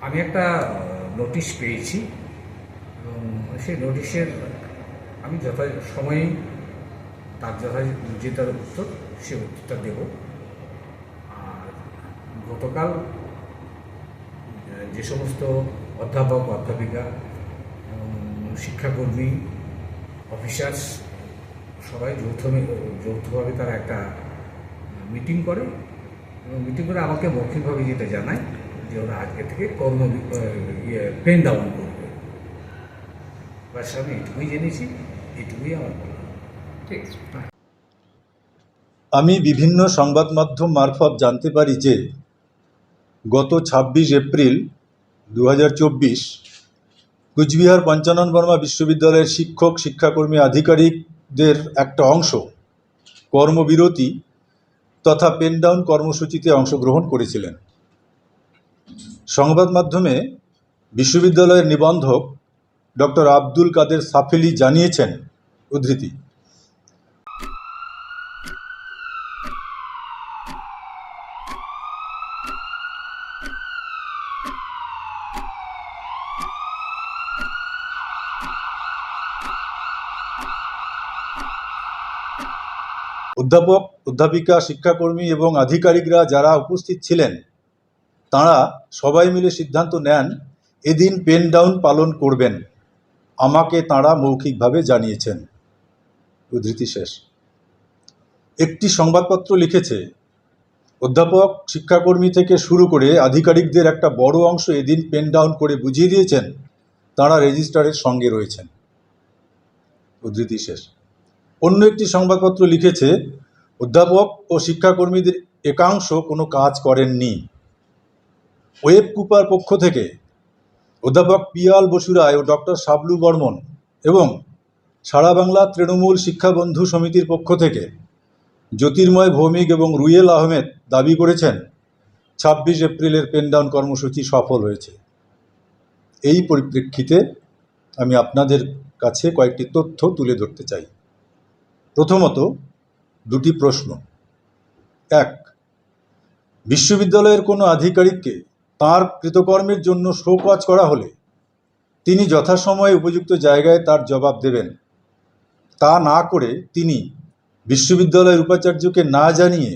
আমি একটা নোটিশ পেয়েছি এবং সেই নোটিশের আমি যথা সময়ে তার যথা যে তার উত্তর, সে উত্তরটা দেব। আর গতকাল যে সমস্ত অধ্যাপক, অধ্যাপিকা শিক্ষাকর্মী, অফিসার্স সবাই যৌথ যৌথভাবে তারা একটা মিটিং করে এবং মিটিং করে আমাকে মৌখিকভাবে যেটা জানায় যে ওরা আজকে থেকে কর্ম ইয়ে পেন ডাউন করবে। বাস আমি এটুকুই জেনেছি এটুকুই আমার বলা ঠিক আছে আমি বিভিন্ন সংবাদ মাধ্যম মারফত জানতে পারি যে গত ছাব্বিশ এপ্রিল দু হাজার চব্বিশ কুচবিহার পঞ্চানন বর্মা বিশ্ববিদ্যালয়ের শিক্ষক শিক্ষাকর্মী আধিকারিকদের একটা অংশ কর্মবিরতি তথা পেন ডাউন কর্মসূচিতে অংশগ্রহণ করেছিলেন। সংবাদ মাধ্যমে বিশ্ববিদ্যালয়ের নিবন্ধক ডক্টর আব্দুল কাদের সাফেলি জানিয়েছেন উদ্ধৃতি। অধ্যাপক, অধ্যাপিকা, শিক্ষাকর্মী এবং আধিকারিকরা যারা উপস্থিত ছিলেন তাঁরা সবাই মিলে সিদ্ধান্ত নেন, এদিন পেন ডাউন পালন করবেন। আমাকে তাঁরা মৌখিকভাবে জানিয়েছেন। উদ্ধৃতি শেষ। একটি সংবাদপত্র লিখেছে, অধ্যাপক, শিক্ষাকর্মী থেকে শুরু করে আধিকারিকদের একটা বড় অংশ এদিন পেন ডাউন করে বুঝিয়ে দিয়েছেন, তাঁরা রেজিস্ট্রারের সঙ্গে রয়েছেন। উদ্ধৃতি শেষ। অন্য একটি সংবাদপত্র লিখেছে, অধ্যাপক ও শিক্ষাকর্মীদের একাংশ কোনো কাজ করেননি। ওয়েব কুপার পক্ষ থেকে অধ্যাপক পিয়াল বসুরায় ও ডক্টর শাবলু বর্মন এবং সারা বাংলা তৃণমূল শিক্ষা বন্ধু সমিতির পক্ষ থেকে জ্যোতির্ময় ভৌমিক এবং রুয়েল আহমেদ দাবি করেছেন, ছাব্বিশ এপ্রিলের পেনডাউন কর্মসূচি সফল হয়েছে। এই পরিপ্রেক্ষিতে আমি আপনাদের কাছে কয়েকটি তথ্য তুলে ধরতে চাই। প্রথমত, দুটি প্রশ্ন। এক, বিশ্ববিদ্যালয়ের কোনো আধিকারিককে তার কৃতকর্মের জন্য শোকজ করা হলে তিনি যথাসময়ে উপযুক্ত জায়গায় তার জবাব দেবেন। তা না করে তিনি বিশ্ববিদ্যালয়ের উপাচার্যকে না জানিয়ে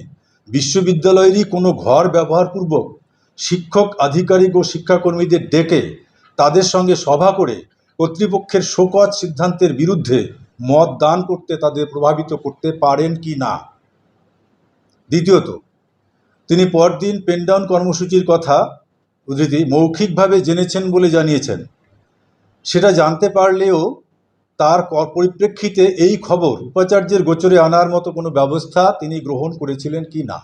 বিশ্ববিদ্যালয়েরই কোনো ঘর ব্যবহারপূর্বক শিক্ষক, আধিকারিক ও শিক্ষাকর্মীদের ডেকে তাদের সঙ্গে সভা করে কর্তৃপক্ষের শোকজ সিদ্ধান্তের বিরুদ্ধে মত দান করতে তাদের প্রভাবিত করতে পারেন কি না? দ্বিতীয়ত, তিনি পরদিন পেনডাউন কর্মসূচির কথা উদ্ধৃতি, মৌখিকভাবে জেনেছেন বলে জানিয়েছেন। সেটা জানতে পারলেও তার পরিপ্রেক্ষিতে এই খবর উপাচার্যের গোচরে আনার মতো কোনো ব্যবস্থা তিনি গ্রহণ করেছিলেন কি না।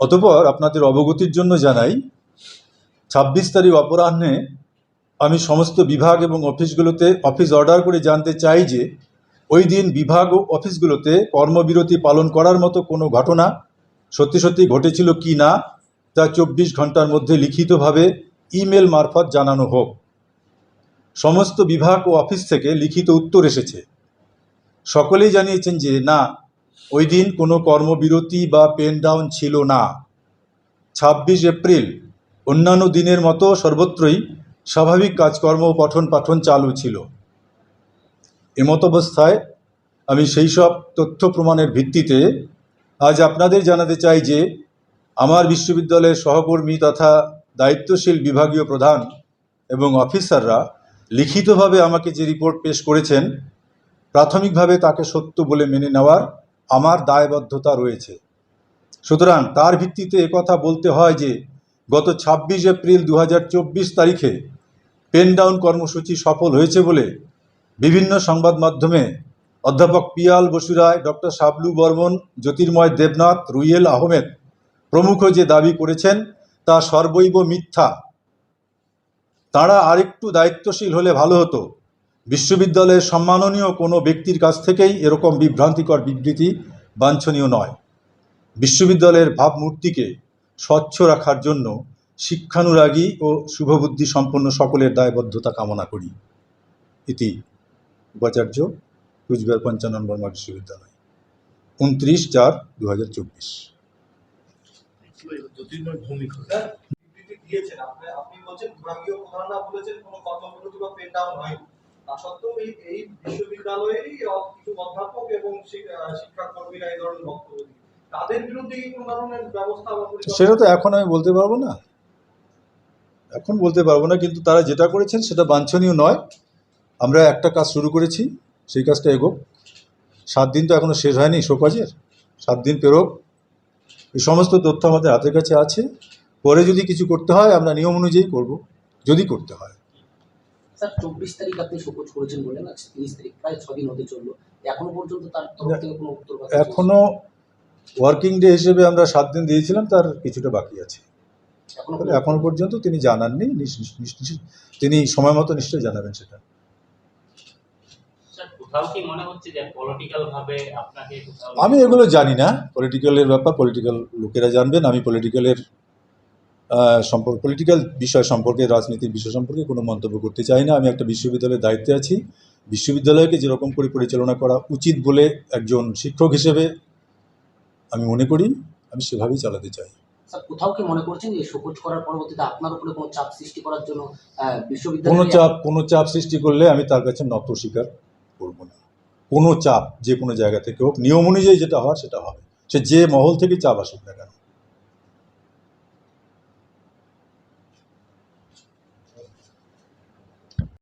অতপর আপনাদের অবগতির জন্য জানাই, ছাব্বিশ তারিখ অপরাহ্নে আমি সমস্ত বিভাগ এবং অফিসগুলোতে অফিস অর্ডার করে জানতে চাই যে ওই দিন বিভাগ ও অফিসগুলোতে কর্মবিরতি পালন করার মতো কোনো ঘটনা সত্যি সত্যি ঘটেছিল কি না তা চব্বিশ ঘণ্টার মধ্যে লিখিতভাবে ইমেল মারফত জানানো হোক। সমস্ত বিভাগ ও অফিস থেকে লিখিত উত্তর এসেছে। সকলেই জানিয়েছেন যে, না, ওই দিন কোনো কর্মবিরতি বা পেন ডাউন ছিল না। ছাব্বিশ এপ্রিল, অন্যান্য দিনের মতো সর্বত্রই স্বাভাবিক কাজকর্ম পঠন পাঠন চালু ছিল। এমত অবস্থায় আমি সেই সব তথ্য প্রমাণের ভিত্তিতে আজ আপনাদের জানাতে চাই যে আমার বিশ্ববিদ্যালয়ের সহকর্মী তথা দায়িত্বশীল বিভাগীয় প্রধান এবং অফিসাররা লিখিতভাবে আমাকে যে রিপোর্ট পেশ করেছেন, প্রাথমিকভাবে তাকে সত্য বলে মেনে নেওয়ার আমার দায়বদ্ধতা রয়েছে। সুতরাং তার ভিত্তিতে একথা বলতে হয় যে, গত ছাব্বিশ এপ্রিল দু হাজার চব্বিশ তারিখে পেন ডাউন কর্মসূচি সফল হয়েছে বলে বিভিন্ন সংবাদ মাধ্যমে অধ্যাপক পিয়াল বসুরায় ডক্টর শাবলু বর্মন, জ্যোতির্ময় দেবনাথ, রুইয়েল আহমেদ প্রমুখ যে দাবি করেছেন, তা সর্বৈব মিথ্যা। তাঁরা আরেকটু দায়িত্বশীল হলে ভালো হতো। বিশ্ববিদ্যালয়ের সম্মাননীয় কোনো ব্যক্তির কাছ থেকেই এরকম বিভ্রান্তিকর বিবৃতি বাঞ্ছনীয় নয়। বিশ্ববিদ্যালয়ের ভাবমূর্তিকে স্বচ্ছ রাখার জন্য শিক্ষানুরাগী ও শুভবুদ্ধি সম্পন্ন সকলের দায়বদ্ধতা কামনা করি। ইতি উপাচার্য কুচবিহার পঞ্চানন বর্মা বিশ্ববিদ্যালয়। উনত্রিশ চার দু জ্যোতির্ময় ভৌমিক দিয়েছেন আপনি আপনি বলছেন বিভাগীয় প্রধানরা বলেছেন কোনো কর্মবিরতি বা পেন ডাউন হয়নি। তা সত্ত্বেও এই এই বিশ্ববিদ্যালয়েরই কিছু অধ্যাপক এবং শিক্ষাকর্মীরা এই ধরনের বক্তব্য তাদের বিরুদ্ধে কি কোনো ধরনের ব্যবস্থা সেটা তো এখন আমি বলতে পারব না। এখন বলতে পারব না কিন্তু তারা যেটা করেছেন সেটা বাঞ্ছনীয় নয়। আমরা একটা কাজ শুরু করেছি সেই কাজটা এগোক। সাত দিন তো এখনও শেষ হয়নি শোকজের সাত দিন পেরোক। এই সমস্ত তথ্য আমাদের হাতের কাছে আছে। পরে যদি কিছু করতে হয় আমরা নিয়ম অনুযায়ী করব যদি করতে হয়। স্যার চব্বিশ তারিখ আপনি শোকজ করেছেন বললেন আজ তিরিশ তারিখ প্রায় ছদিন হতে চলল। এখনও পর্যন্ত তার তরফ থেকে কোনো উত্তর এখনও ওয়ার্কিং ডে হিসেবে আমরা সাত দিন দিয়েছিলাম তার কিছুটা বাকি আছে। এখনও পর্যন্ত তিনি জানাননি তিনি সময় মতো নিশ্চয়ই জানাবেন সেটা স্যার কোথাও কি মনে হচ্ছে যে পলিটিক্যাল ভাবে আপনাকে কোথাও আমি এগুলো জানি না। পলিটিক্যালের ব্যাপার পলিটিক্যাল লোকেরা জানবেন। আমি পলিটিক্যালের সম্পর্ক পলিটিক্যাল বিষয় সম্পর্কে রাজনীতির বিষয় সম্পর্কে কোনো মন্তব্য করতে চাই না। আমি একটা বিশ্ববিদ্যালয়ের দায়িত্বে আছি। বিশ্ববিদ্যালয়কে যেরকম করে পরিচালনা করা উচিত বলে একজন শিক্ষক হিসেবে আমি মনে করি আমি সেভাবেই চালাতে চাই। কোথাও কি মনে করছেন যে শোকজ করার পরবর্তীতে আপনার উপরে কোনো চাপ সৃষ্টি করার জন্য আহ, কোনো চাপ কোনো চাপ সৃষ্টি করলে আমি তার কাছে নত স্বীকার। করব না। কোনো চাপ যে কোনো জায়গা থেকে হোক, নিয়ম অনুযায়ী যেটা হয় সেটা হবে। সে যে মহল থেকে চাপ আসুক না কেন।